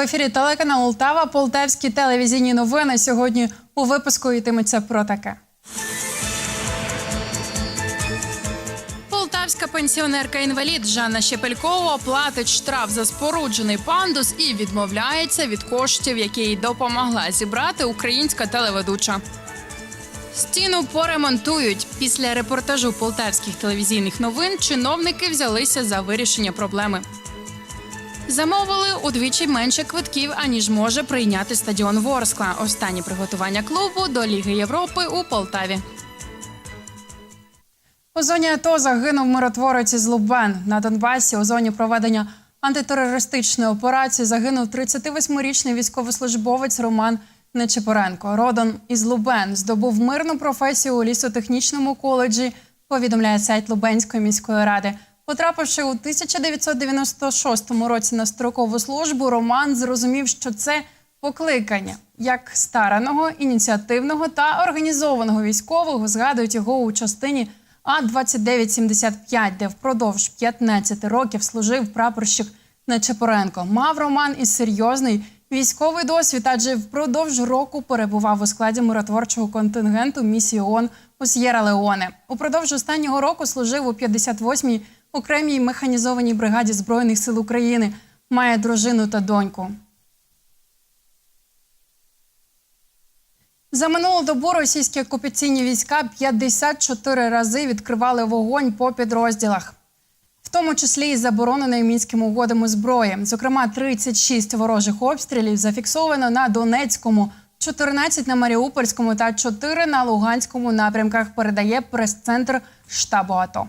в ефірі телеканал Ултава. Полтавські телевізійні новини. Сьогодні у випуску йтиметься про таке. Полтавська пенсіонерка-інвалід Жанна Щепелькова платить штраф за споруджений пандус і відмовляється від коштів, які їй допомогла зібрати українська телеведуча. Стіну поремонтують. Після репортажу полтавських телевізійних новин чиновники взялися за вирішення проблеми. Замовили удвічі менше квитків, аніж може прийняти стадіон Ворскла. Останні приготування клубу до Ліги Європи у Полтаві. У зоні АТО загинув миротворець із Лубен. На Донбасі у зоні проведення антитерористичної операції загинув 38-річний військовослужбовець Роман Нечипоренко. Родом із Лубен здобув мирну професію у лісотехнічному коледжі. Повідомляє сайт Лубенської міської ради. Потрапивши у 1996 році на строкову службу, Роман зрозумів, що це покликання як стараного, ініціативного та організованого військового згадують його у частині А 2975 де впродовж 15 років служив прапорщик Нечепоренко. Мав Роман і серйозний військовий досвід, адже впродовж року перебував у складі миротворчого контингенту місії ООН у С'єра Леоне. Упродовж останнього року служив у 58-й окремій механізованій бригаді Збройних сил України. Має дружину та доньку. За минулу добу російські окупаційні війська 54 рази відкривали вогонь по підрозділах, в тому числі і забороненої мінськими угодами зброї. Зокрема, 36 ворожих обстрілів зафіксовано на Донецькому, 14 на Маріупольському та 4 на Луганському напрямках. Передає прес-центр штабу АТО.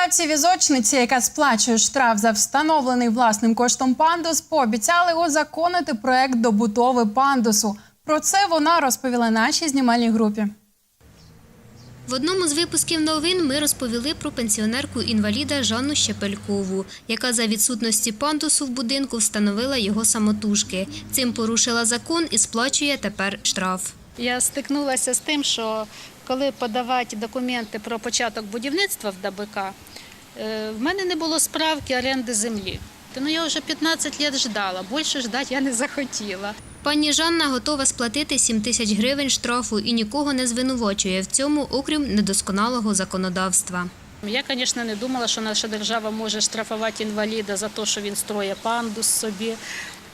Полтавці візочниці, яка сплачує штраф за встановлений власним коштом пандус, пообіцяли узаконити проект добудови пандусу. Про це вона розповіла нашій знімальній групі. В одному з випусків новин ми розповіли про пенсіонерку інваліда Жанну Щепелькову, яка за відсутності пандусу в будинку встановила його самотужки. Цим порушила закон і сплачує тепер штраф. Я стикнулася з тим, що коли подавати документи про початок будівництва в ДБК, в мене не було справки оренди землі. То ну я вже 15 років ждала, більше ждати я не захотіла. Пані Жанна готова сплатити 7 тисяч гривень штрафу і нікого не звинувачує в цьому, окрім недосконалого законодавства. Я, звісно, не думала, що наша держава може штрафувати інваліда за те, що він строє пандус собі.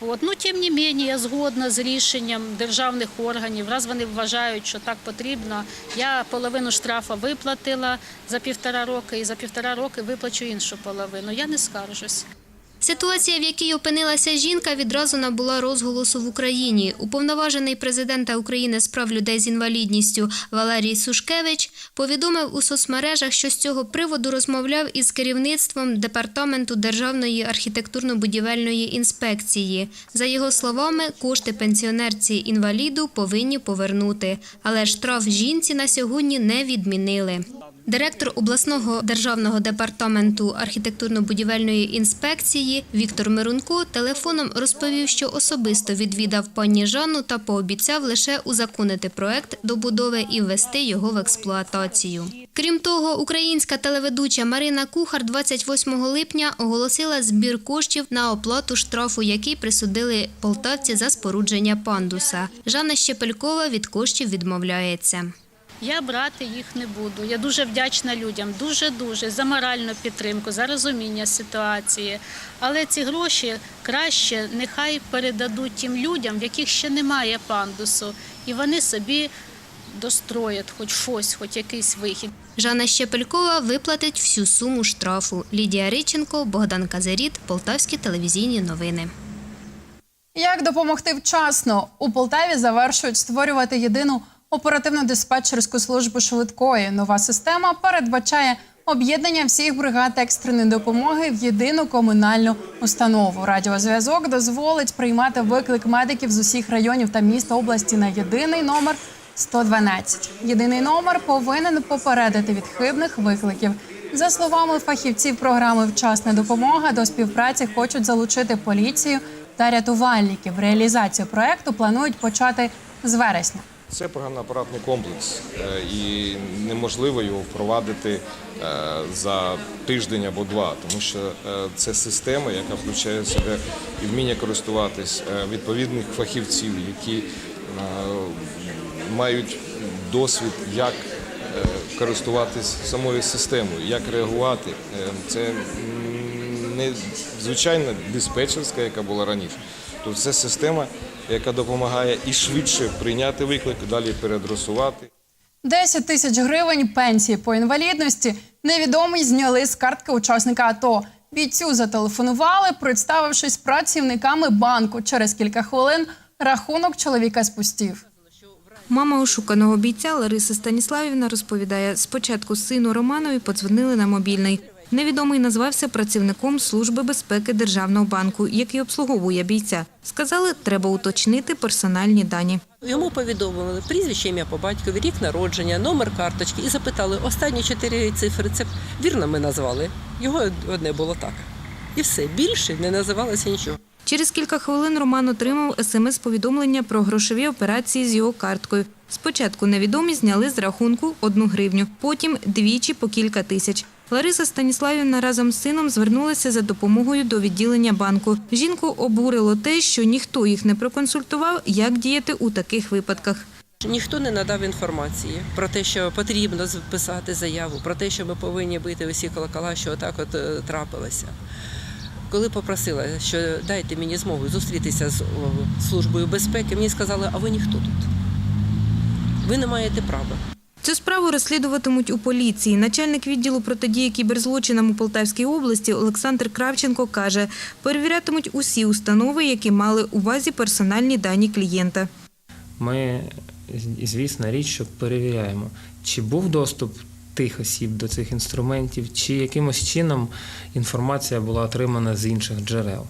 От. Ну, тим не я згодна з рішенням державних органів. Раз вони вважають, що так потрібно. Я половину штрафа виплатила за півтора роки і за півтора роки виплачу іншу половину. Я не скаржусь. Ситуація, в якій опинилася жінка, відразу набула розголосу в Україні. Уповноважений президента України з прав людей з інвалідністю Валерій Сушкевич повідомив у соцмережах, що з цього приводу розмовляв із керівництвом департаменту Державної архітектурно-будівельної інспекції. За його словами, кошти пенсіонерці інваліду повинні повернути, але штраф жінці на сьогодні не відмінили. Директор обласного державного департаменту архітектурно-будівельної інспекції Віктор Мирунко телефоном розповів, що особисто відвідав пані Жанну та пообіцяв лише узаконити проект добудови і ввести його в експлуатацію. Крім того, українська телеведуча Марина Кухар 28 липня оголосила збір коштів на оплату штрафу, який присудили полтавці за спорудження пандуса. Жанна Щепелькова від коштів відмовляється. Я брати їх не буду. Я дуже вдячна людям, дуже-дуже за моральну підтримку, за розуміння ситуації. Але ці гроші краще нехай передадуть тим людям, в яких ще немає пандусу, і вони собі достроять хоч щось, хоч якийсь вихід. Жанна Щепелькова виплатить всю суму штрафу. Лідія Риченко, Богдан Казаріт, Полтавські телевізійні новини. Як допомогти вчасно? У Полтаві завершують створювати єдину оперативну диспетчерську службу швидкої. Нова система передбачає об'єднання всіх бригад екстреної допомоги в єдину комунальну установу. Радіозв'язок дозволить приймати виклик медиків з усіх районів та міст області на єдиний номер 112. Єдиний номер повинен попередити від хибних викликів. За словами фахівців програми Вчасна допомога до співпраці хочуть залучити поліцію та рятувальників. Реалізацію проекту планують почати з вересня. Це програмно-апаратний комплекс, е, і неможливо його впровадити е, за тиждень або два, тому що е, це система, яка включає в себе і вміння користуватись відповідних фахівців, які мають досвід, як користуватись самою системою, як реагувати. Це не звичайна диспетчерська, яка була раніше. Тобто це система, яка допомагає і швидше прийняти виклик, далі переадресувати. 10 тисяч гривень пенсії по інвалідності невідомі зняли з картки учасника АТО. Бійцю зателефонували, представившись працівниками банку. Через кілька хвилин рахунок чоловіка спустів. Мама ошуканого бійця Лариса Станіславівна розповідає, спочатку сину Романові подзвонили на мобільний. Невідомий назвався працівником Служби безпеки Державного банку, який обслуговує бійця. Сказали, треба уточнити персональні дані. Йому повідомили прізвище, ім'я по батькові, рік народження, номер карточки і запитали останні чотири цифри. Це вірно ми назвали. Його одне було так. І все більше не називалося нічого. Через кілька хвилин Роман отримав смс-повідомлення про грошові операції з його карткою. Спочатку невідомі зняли з рахунку одну гривню, потім двічі по кілька тисяч. Лариса Станіславівна разом з сином звернулася за допомогою до відділення банку. Жінку обурило те, що ніхто їх не проконсультував, як діяти у таких випадках. Ніхто не надав інформації про те, що потрібно писати заяву, про те, що ми повинні бити усі колокола, що отак от е, трапилося. Коли попросила, що дайте мені змогу зустрітися з службою безпеки, мені сказали, а ви ніхто тут. Ви не маєте права. Цю справу розслідуватимуть у поліції. Начальник відділу протидії кіберзлочинам у Полтавській області Олександр Кравченко каже, перевірятимуть усі установи, які мали увазі персональні дані клієнта. Ми, звісно, річ, що перевіряємо, чи був доступ тих осіб до цих інструментів, чи якимось чином інформація була отримана з інших джерел.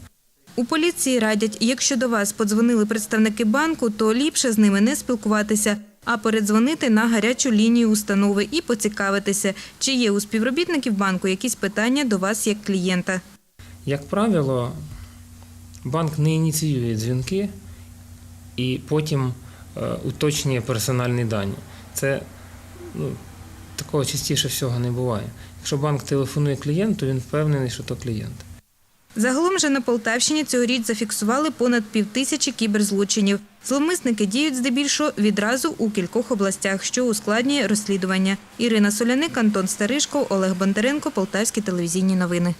У поліції радять, якщо до вас подзвонили представники банку, то ліпше з ними не спілкуватися, а передзвонити на гарячу лінію установи і поцікавитися, чи є у співробітників банку якісь питання до вас як клієнта. Як правило, банк не ініціює дзвінки і потім е, уточнює персональні дані. Це ну, такого частіше всього не буває. Якщо банк телефонує клієнту, він впевнений, що то клієнт. Загалом же на Полтавщині цьогоріч зафіксували понад півтисячі кіберзлочинів. Зловмисники діють здебільшого відразу у кількох областях, що ускладнює розслідування. Ірина Соляник, Антон Старишко, Олег Бондаренко, Полтавські телевізійні новини.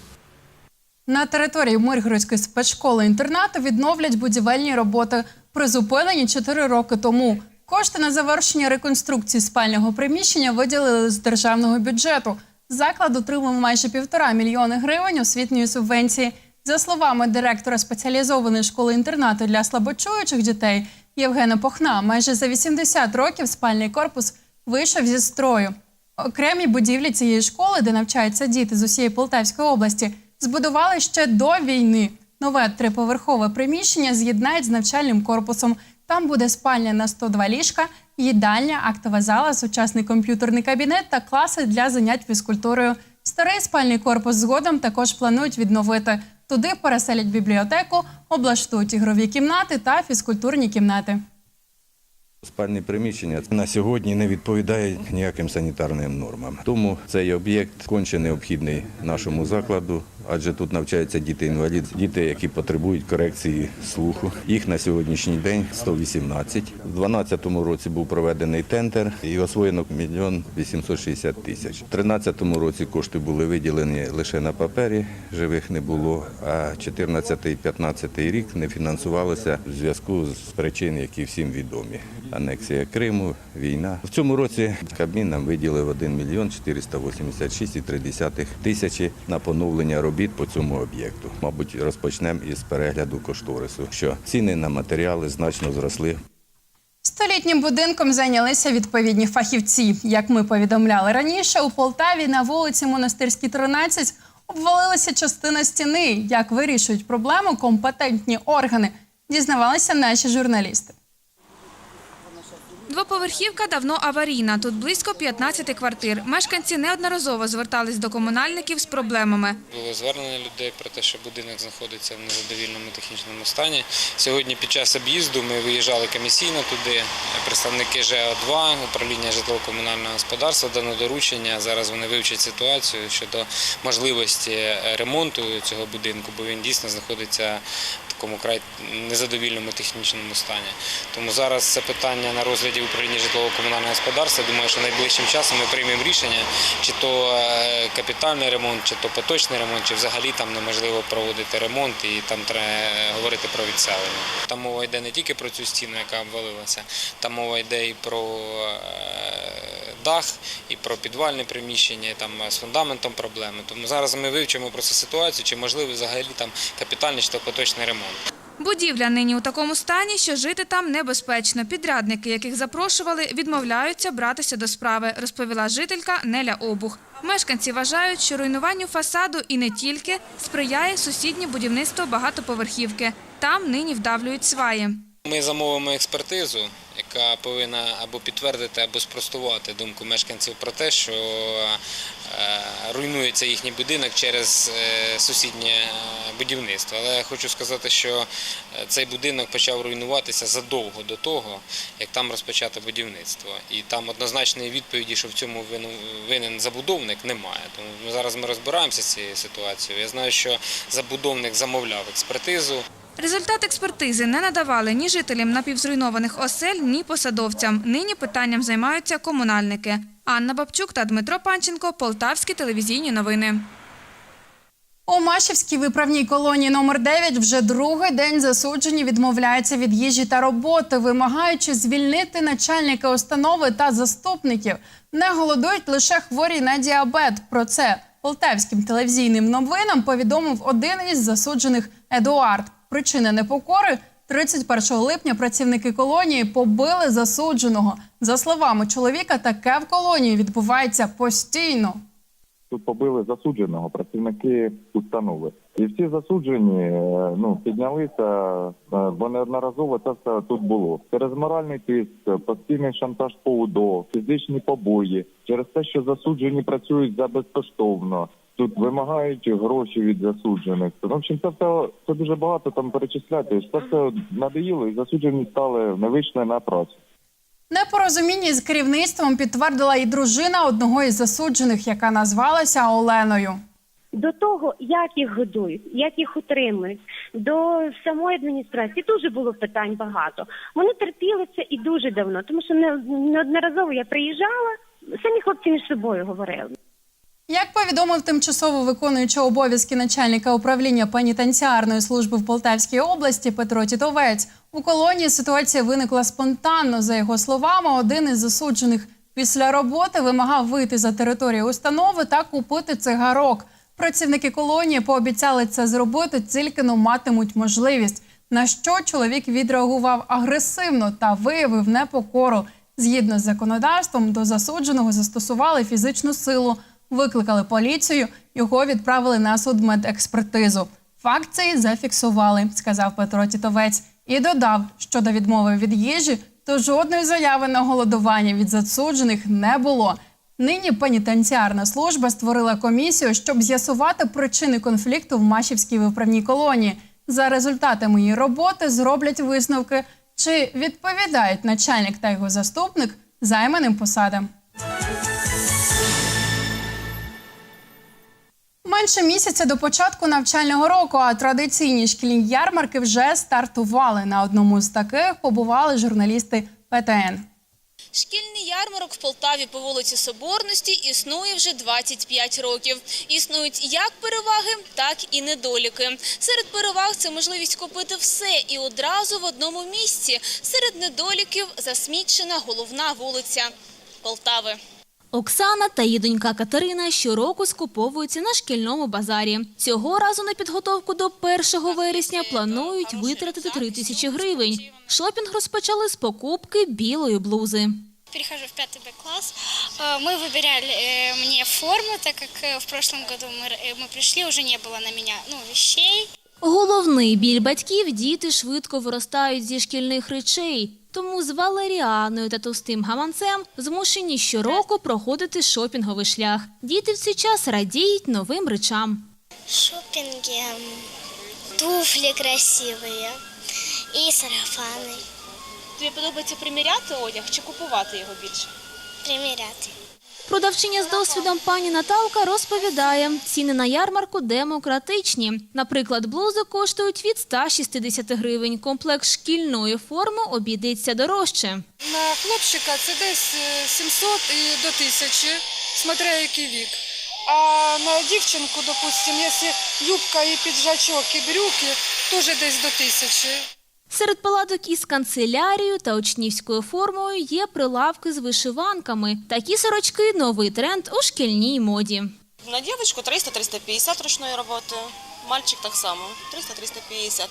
На території Миргородської спецшколи-інтернату відновлять будівельні роботи, призупинені 4 роки тому. Кошти на завершення реконструкції спального приміщення виділили з державного бюджету. Заклад отримав майже півтора мільйони гривень освітньої субвенції. За словами директора спеціалізованої школи-інтернату для слабочуючих дітей Євгена Похна, майже за 80 років спальний корпус вийшов зі строю. Окремі будівлі цієї школи, де навчаються діти з усієї Полтавської області, збудували ще до війни. Нове триповерхове приміщення з'єднають з навчальним корпусом. Там буде спальня на 102 ліжка, їдальня, актова зала, сучасний комп'ютерний кабінет та класи для занять фізкультурою. Старий спальний корпус згодом також планують відновити. Туди переселять бібліотеку, облаштують ігрові кімнати та фізкультурні кімнати. Спальні приміщення на сьогодні не відповідають ніяким санітарним нормам. Тому цей об'єкт конче необхідний нашому закладу, адже тут навчаються діти-інвалід, діти, які потребують корекції слуху. Їх на сьогоднішній день 118. У 2012 році був проведений тендер і освоєно мільйон 860 тисяч. У 2013 році кошти були виділені лише на папері, живих не було. А 2014-2015 рік не фінансувалося в зв'язку з причин, які всім відомі. Анексія Криму, війна. В цьому році Кабмін нам виділив 1 мільйон 486,3 тисячі на поновлення робіт по цьому об'єкту. Мабуть, розпочнемо із перегляду кошторису, що ціни на матеріали значно зросли. Столітнім будинком зайнялися відповідні фахівці. Як ми повідомляли раніше, у Полтаві на вулиці Монастирській, 13 обвалилася частина стіни. Як вирішують проблему компетентні органи, дізнавалися наші журналісти. Двоповерхівка давно аварійна. Тут близько 15 квартир. Мешканці неодноразово звертались до комунальників з проблемами. Було звернення людей про те, що будинок знаходиться в незадовільному технічному стані. Сьогодні під час об'їзду ми виїжджали комісійно туди. Представники ЖА-2, управління житлово-комунального господарства дано доручення. Зараз вони вивчать ситуацію щодо можливості ремонту цього будинку, бо він дійсно знаходиться такому край незадовільному технічному стані. Тому зараз це питання на розгляді управління житлово-комунального господарства. Думаю, що найближчим часом ми приймемо рішення, чи то е, капітальний ремонт, чи то поточний ремонт, чи взагалі там неможливо проводити ремонт і там треба говорити про відселення. Там мова йде не тільки про цю стіну, яка обвалилася, там мова йде і про е, дах, і про підвальне приміщення, і там з фундаментом проблеми. Тому зараз ми вивчимо просто ситуацію, чи можливо взагалі там капітальний чи то поточний ремонт. Будівля нині у такому стані, що жити там небезпечно. Підрядники, яких запрошували, відмовляються братися до справи, розповіла жителька Неля Обух. Мешканці вважають, що руйнуванню фасаду і не тільки сприяє сусіднє будівництво багатоповерхівки. Там нині вдавлюють сваї. Ми замовимо експертизу, яка повинна або підтвердити, або спростувати думку мешканців про те, що руйнується їхній будинок через е, сусіднє е, будівництво. Але я хочу сказати, що е, цей будинок почав руйнуватися задовго до того, як там розпочато будівництво. І там однозначної відповіді, що в цьому винен забудовник, немає. Тому зараз ми розбираємося з цією ситуацією. Я знаю, що забудовник замовляв експертизу. Результат експертизи не надавали ні жителям напівзруйнованих осель, ні посадовцям. Нині питанням займаються комунальники. Анна Бабчук та Дмитро Панченко, Полтавські телевізійні новини. У Машівській виправній колонії номер 9 вже другий день засуджені відмовляються від їжі та роботи, вимагаючи звільнити начальника установи та заступників. Не голодують лише хворі на діабет. Про це полтавським телевізійним новинам повідомив один із засуджених Едуард. Причина непокори 31 липня працівники колонії побили засудженого. За словами чоловіка, таке в колонії відбувається постійно. Тут побили засудженого працівники установи. І всі засуджені е, ну піднялися, е, бо неодноразово це все тут було. Через моральний тиск, постійний шантаж по УДО, фізичні побої, через те, що засуджені працюють за безкоштовно. Тут вимагають гроші від засуджених. Ну, В общем, це все це дуже багато там перечисляти. Це все надоїло, і засуджені стали не вийшли на працю. Непорозуміння з керівництвом підтвердила і дружина одного із засуджених, яка назвалася Оленою. До того, як їх годують, як їх утримують, до самої адміністрації дуже було питань багато. Вони терпіли це і дуже давно, тому що неодноразово я приїжджала, самі хлопці між собою говорили. Як повідомив тимчасово виконуючий обов'язки начальника управління пенітенціарної служби в Полтавській області Петро Тітовець, у колонії ситуація виникла спонтанно. За його словами, один із засуджених після роботи вимагав вийти за територію установи та купити цигарок. Працівники колонії пообіцяли це зробити, тільки но матимуть можливість. На що чоловік відреагував агресивно та виявив непокору. Згідно з законодавством, до засудженого застосували фізичну силу, викликали поліцію, його відправили на судмедекспертизу. Факт цей зафіксували, сказав Петро Тітовець, і додав, що до відмови від їжі, то жодної заяви на голодування від засуджених не було. Нині пенітенціарна служба створила комісію, щоб з'ясувати причини конфлікту в Машівській виправній колонії. За результатами її роботи зроблять висновки, чи відповідають начальник та його заступник займаним посадам. Менше місяця до початку навчального року, а традиційні шкільні ярмарки вже стартували. На одному з таких побували журналісти ПТН. Шкільний ярмарок в Полтаві по вулиці Соборності існує вже 25 років. Існують як переваги, так і недоліки. Серед переваг це можливість купити все і одразу в одному місці. Серед недоліків засмічена головна вулиця Полтави. Оксана та її донька Катерина щороку скуповуються на шкільному базарі. Цього разу на підготовку до 1 вересня планують витратити 3 тисячі гривень. Шопінг розпочали з покупки білої блузи. Перехожу в пятый Б-класс. Э, Мы выбирали э, мне форму, так как э, в прошлом году мы, э, мы пришли, уже не было на меня ну, вещей. Головною головний біль батьків діти швидко виростають зі шкільних речей. Тому з Валеріаною та товстим гаманцем змушені щороку проходити шопінговий шлях. Діти в цей час радіють новим речам. Шопинги, м, туфли красивые и сарафаны. Тобі подобається приміряти одяг чи купувати його більше? Примеряты. Продавчиня з досвідом пані Наталка розповідає, ціни на ярмарку демократичні. Наприклад, блузи коштують від 160 гривень. Комплект шкільної форми обійдеться дорожче. На хлопчика це десь е, 700 і до 1000, смотря який вік. А на дівчинку, допустим, якщо юбка і піджачок, і брюки, теж десь до 1000. Серед палаток із канцелярією та учнівською формою є прилавки з вишиванками. Такі сорочки – новий тренд у шкільній моді. На девочку 300-350 ручної роботи, мальчик так само 300-350.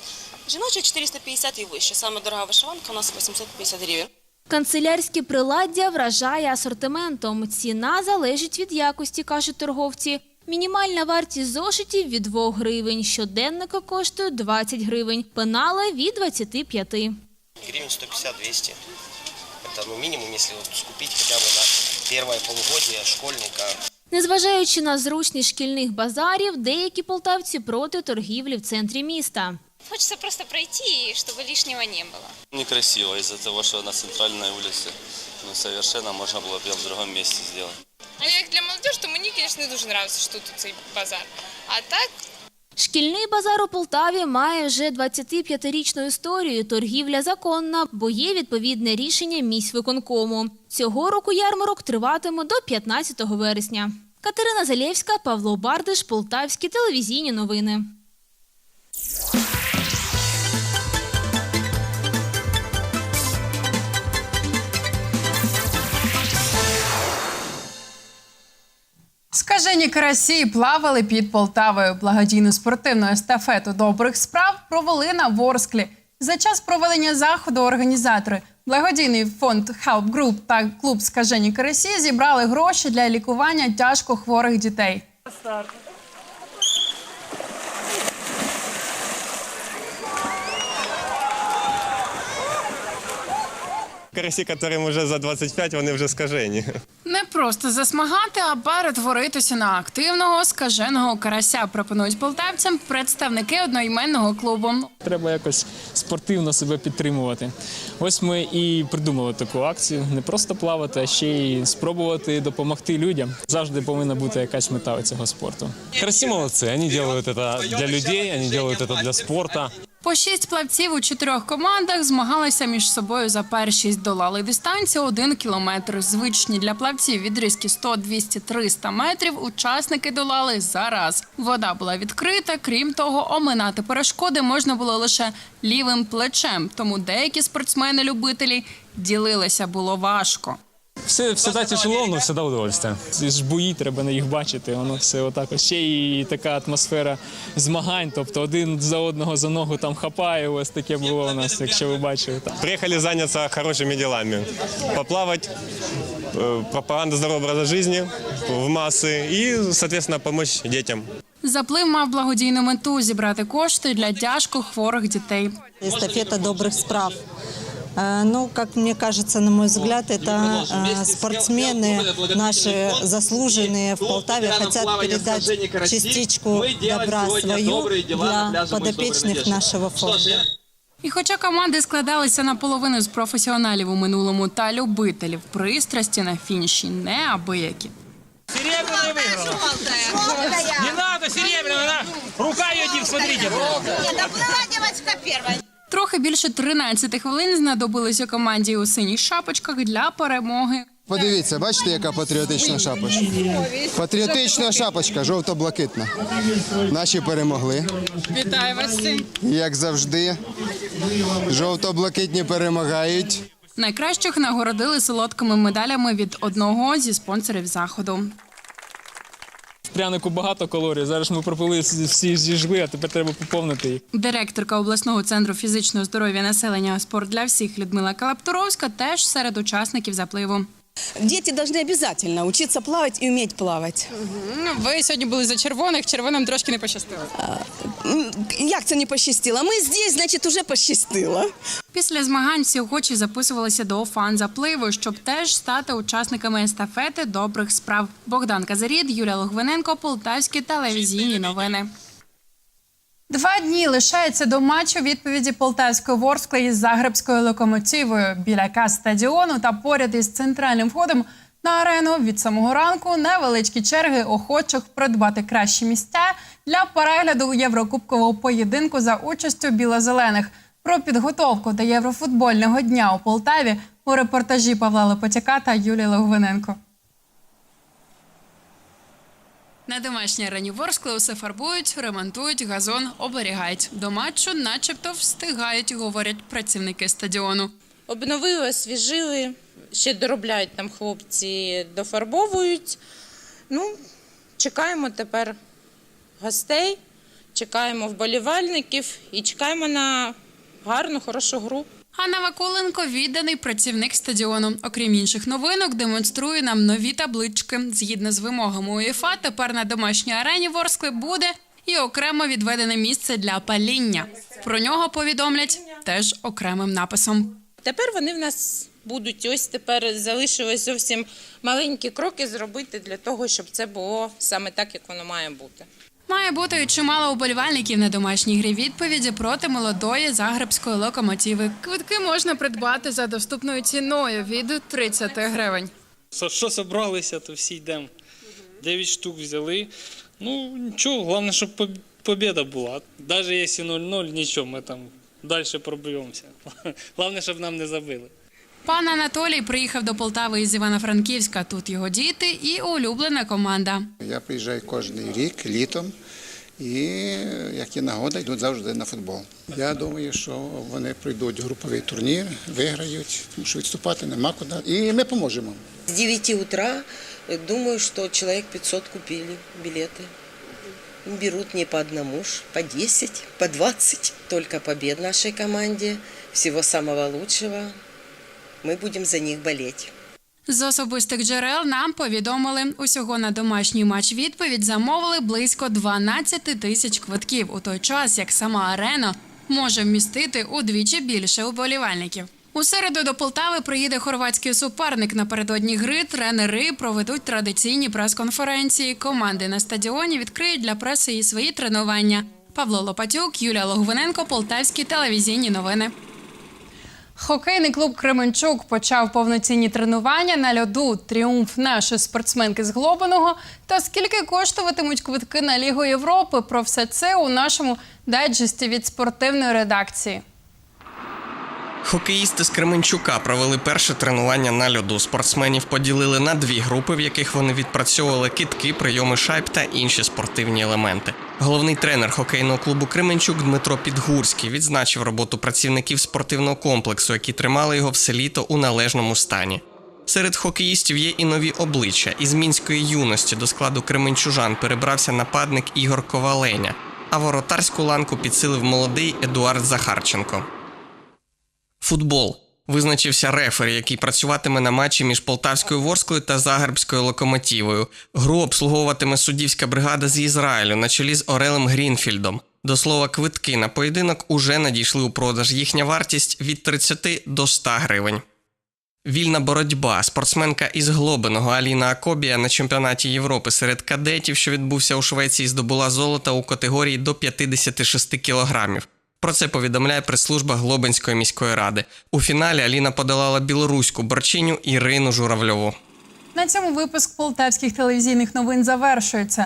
Жіноча 450 і вище. Саме дорога вишиванка у нас 850 гривень. Канцелярське приладдя вражає асортиментом. Ціна залежить від якості, кажуть торговці. Мінімальна вартість зошитів від 2 гривень, щоденника коштує 20 гривень, пенали від 25. Гривен 150-200. Это ну, минимум, если вот скупить хотя бы на первое полугодие школьника. Незважаючи на зручність шкільних базарів, деякі полтавці проти торгівлі в центрі міста. Хочется просто пройти, чтобы лишнего не было. Некрасиво из-за того, что на центральной улице ну, совершенно можно было бы в другом месте сделать. А як для молодежі, то мені, звісно, не дуже подобається, що тут цей базар. А так, Шкільний базар у Полтаві має вже 25-річну історію. Торгівля законна, бо є відповідне рішення міськвиконкому. Цього року ярмарок триватиме до 15 вересня. Катерина Залєвська, Павло Бардиш, Полтавські телевізійні новини. Скажені карасі плавали під Полтавою. Благодійну спортивну естафету добрих справ провели на Ворсклі. За час проведення заходу організатори благодійний фонд Help Group та клуб Скажені карасі зібрали гроші для лікування тяжко хворих дітей. Карасі, яким вже за 25, вони вже скажені. Просто засмагати, а перетворитися на активного скаженого карася. Пропонують полтавцям представники одноіменного клубу. Треба якось спортивно себе підтримувати. Ось ми і придумали таку акцію: не просто плавати, а ще й спробувати допомогти людям. Завжди повинна бути якась мета у цього спорту. Карасі молодці, вони роблять це для людей, вони роблять це для спорту. По шість плавців у чотирьох командах змагалися між собою за першість. Долали дистанцію один кілометр. Звичні для плавців відрізки 100, 200, 300 метрів. Учасники долали за раз. Вода була відкрита. Крім того, оминати перешкоди можна було лише лівим плечем. Тому деякі спортсмени-любителі ділилися було важко. Все всегда тяжело, але всегда удовольствие. Ці ж бої треба на їх бачити. Воно все отак. Ще і така атмосфера змагань. Тобто один за одного за ногу там хапає. Ось таке було у нас, якщо ви бачили. Приїхали зайнятися хорошими ділами. Поплавати, е, пропаганда здорового образу життя в маси і, соответственно, допомогти дітям. Заплив мав благодійну мету зібрати кошти для тяжко хворих дітей. Эстафета добрых справ. Э, Ну, как мне кажется, на мой взгляд, это э, спортсмены наши заслуженные в Полтаве хотят передать частичку добра свою для подопечных нашего фонда. І хоча команди складалися наполовину з професіоналів у минулому та любителів пристрасті на фініші неабиякі. Серебряная выиграла. Не надо серебряная, рука ее, смотрите. девочка первая. Трохи більше 13 хвилин знадобилося команді у синіх шапочках для перемоги. Подивіться, бачите, яка патріотична шапочка? Патріотична шапочка, жовто-блакитна. Наші перемогли. Вітаю вас. Як завжди, жовто-блакитні перемагають. Найкращих нагородили солодкими медалями від одного зі спонсорів заходу. Прянику багато калорій. Зараз ми пропили всі зіжгли, а тепер треба поповнити їх. Директорка обласного центру фізичного здоров'я населення спорт для всіх Людмила Калаптуровська теж серед учасників запливу. Дети должны обязательно учиться плавать и уметь плавать. Ви сьогодні були за червоних, червоним трошки не пощастило. Як це не пощастило? Ми здесь, значить, уже пощастило. Після змагань всі охочі записувалися до фан-запливу, щоб теж стати учасниками естафети добрих справ. Богдан Казарід, Юлія Логвиненко, Полтавські телевізійні новини. Два дні лишається до матчу відповіді Полтавської Ворскли із Загребською локомотивою біля кас стадіону та поряд із центральним входом на арену від самого ранку невеличкі черги охочих придбати кращі місця для перегляду єврокубкового поєдинку за участю білозелених. Про підготовку до єврофутбольного дня у Полтаві у репортажі Павла Лопотяка та Юлії Логвиненко. На домашній арені Ворскли усе фарбують, ремонтують, газон оберігають. До матчу начебто встигають, говорять працівники стадіону. Обновили, освіжили, ще доробляють там хлопці, дофарбовують. Ну, чекаємо тепер гостей, чекаємо вболівальників і чекаємо на гарну, хорошу гру. Анна Вакуленко відданий працівник стадіону. Окрім інших новинок, демонструє нам нові таблички. Згідно з вимогами УЄФА, тепер на домашній арені Ворскли буде і окремо відведене місце для паління. Про нього повідомлять теж окремим написом. Тепер вони в нас будуть. Ось тепер залишилось зовсім маленькі кроки зробити для того, щоб це було саме так, як воно має бути. Має бути чимало уболівальників на домашній грі відповіді проти молодої загребської локомотиви. Квитки можна придбати за доступною ціною від 30 гривень. Що, собралися, то всі йдемо. Дев'ять штук взяли. Ну, нічого, головне, щоб побіда була. Навіть якщо 0-0, нічого, ми там далі проб'ємося. Головне, щоб нам не забили. Пан Анатолій приїхав до Полтави із Івано-Франківська. Тут його діти і улюблена команда. Я приїжджаю кожен рік літом, і як є нагода, йдуть завжди на футбол. Я думаю, що вони пройдуть груповий турнір, виграють, тому що відступати нема куди. І ми поможемо. С 9 утра, э, думаю, что человек 500 купили билеты. Берут не по одному, ж, по 10, по 20. Только побед нашей команде. Всего самого лучшего. Мы будем за них болеть. З особистих джерел нам повідомили, усього на домашній матч відповідь замовили близько 12 тисяч квитків, у той час як сама арена може вмістити удвічі більше уболівальників. У середу до Полтави приїде хорватський суперник. Напередодні гри тренери проведуть традиційні прес-конференції. Команди на стадіоні відкриють для преси і свої тренування. Павло Лопатюк, Юлія Логвиненко, Полтавські телевізійні новини. Хокейний клуб Кременчук почав повноцінні тренування на льоду. Тріумф нашої спортсменки з Глобаного. Та скільки коштуватимуть квитки на Лігу Європи? Про все це у нашому дайджесті від спортивної редакції. Хокеїсти з Кременчука провели перше тренування на льоду. Спортсменів поділили на дві групи, в яких вони відпрацьовували китки, прийоми шайб та інші спортивні елементи. Головний тренер хокейного клубу Кременчук Дмитро Підгурський відзначив роботу працівників спортивного комплексу, які тримали його все літо у належному стані. Серед хокеїстів є і нові обличчя. Із мінської юності до складу кременчужан перебрався нападник Ігор Коваленя, а воротарську ланку підсилив молодий Едуард Захарченко. Футбол. Визначився рефері, який працюватиме на матчі між Полтавською Ворсклою та Загребською локомотивою. Гру обслуговуватиме суддівська бригада з Ізраїлю на чолі з Орелем Грінфільдом. До слова, квитки на поєдинок уже надійшли у продаж. Їхня вартість від 30 до 100 гривень. Вільна боротьба. Спортсменка із Глобиного Аліна Акобія на чемпіонаті Європи серед кадетів, що відбувся у Швеції, здобула золото у категорії до 56 кілограмів. Про це повідомляє прес-служба Глобинської міської ради. У фіналі Аліна подолала білоруську борчиню Ірину Журавльову. На цьому випуск полтавських телевізійних новин завершується.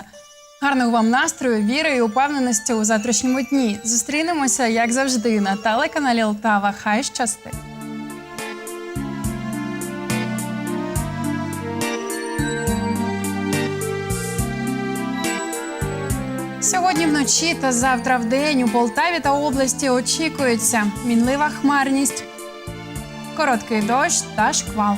Гарного вам настрою, віри і упевненості у завтрашньому дні. Зустрінемося, як завжди, на телеканалі Лтава. Хай щастить! Сьогодні вночі та завтра в день у Полтаві та області очікується мінлива хмарність, короткий дощ та шквал.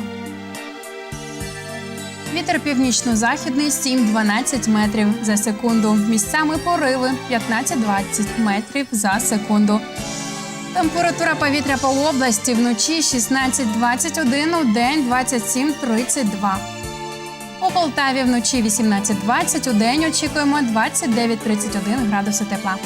Вітер північно-західний 7-12 метрів за секунду. Місцями пориви 15-20 метрів за секунду. Температура повітря по області вночі 16-21, у день 27-32. У Полтаві вночі 18-20, у день очікуємо 29-31 градуси тепла.